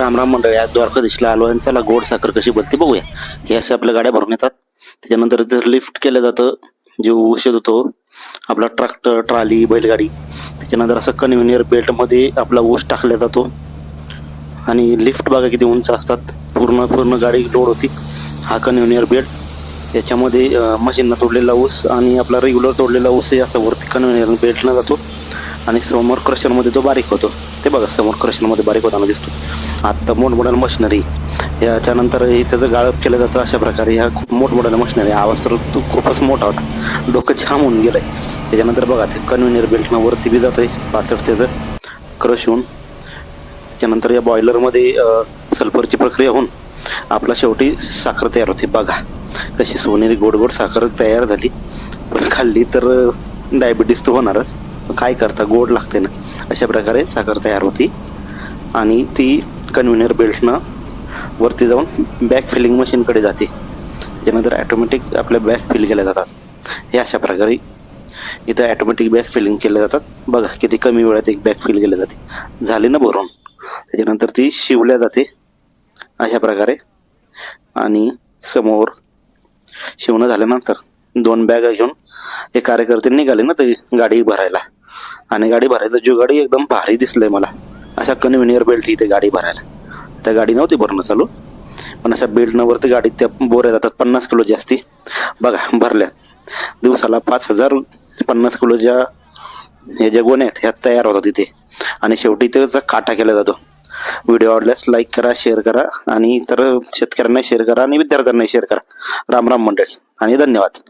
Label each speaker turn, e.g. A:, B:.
A: राम राम मंडळी आज द्वारकाधीशला आलो आणि चला गोड साखर कशी बनते बघूया. हे अशा आपल्या गाड्या भरून येतात. त्याच्यानंतर जर लिफ्ट केलं जातं जे औषध होतो आपला ट्रॅक्टर ट्राली बैलगाडी त्याच्यानंतर असं कन्व्हेनियर बेल्टमध्ये आपला ऊस टाकला जातो. आणि लिफ्ट बघा किती उंच असतात. पूर्ण पूर्ण गाडी लोड होती. हा कन्व्हेनियर बेल्ट याच्यामध्ये मशीनला तोडलेला ऊस आणि आपला रेग्युलर तोडलेला ऊस हे असा वरती कन्व्हिनियर बेल्टनं जातो. आणि समोर क्रशरमध्ये तो बारीक होतो. ते बघा समोर क्रशरमध्ये बारीक होताना दिसतो. आत्ता मोठमोठ्या मशिनरी. याच्यानंतर त्याचं गाळप केलं जातं अशा प्रकारे ह्या खूप मोठमोठ्या मशिनरी. आवाज तर तो खूपच मोठा होता. डोकं छान होऊन गेलंय. त्याच्यानंतर बघा ते कन्व्हिनियर बेल्टनं वरती बी जातोय. पाचट त्याचं क्रश होऊन. त्याच्यानंतर या बॉयलरमध्ये सल्फरची प्रक्रिया होऊन आपला शेवटी साखर तयार होते. बघा कशी सोनेरी गोड गोड साखर तयार झाली. पण खाल्ली तर डायबिटीस तर होणारच. काय करता गोड लागते ना. अशा प्रकारे साखर तयार होती. आणि ती कन्व्हिनियर बेल्टनं वरती जाऊन बॅक फिलिंग मशीनकडे जाते. त्याच्यानंतर ॲटोमॅटिक आपल्या बॅक फिल केल्या जातात. हे अशा प्रकारे इथं ॲटोमॅटिक बॅक फिलिंग केल्या जातात. बघा किती कमी वेळात एक बॅक फिल केली जाते. झाली ना भरून त्याच्यानंतर ती शिवल्या जाते. अशा प्रकारे. आणि समोर शिवणं झाल्यानंतर दोन बॅगा घेऊन हे कार्यकर्ते निघाले ना ते गाडी भरायला. आणि गाडी भरायचं जो गाडी एकदम भारी दिसलंय मला. अशा कन्व्हिनियर बेल्ट इथे गाडी भरायला. त्या गाडी नव्हती भरणं चालू. पण अशा बेल्टनं वरती गाडीत त्या बोऱ्या जातात पन्नास किलो जास्ती. बघा भरल्या. दिवसाला पाच हजार पन्नास किलोच्या हे ज्या गोण्या आहेत ह्या तयार होतात तिथे आणि शेवटी त्याचा काटा केला जातो. व्हिडिओ आवडल्यास लाईक करा शेअर करा आणि इतर शेतकऱ्यांना शेअर करा आणि विद्यार्थ्यांना शेअर करा. राम राम मंडळी. आणि धन्यवाद.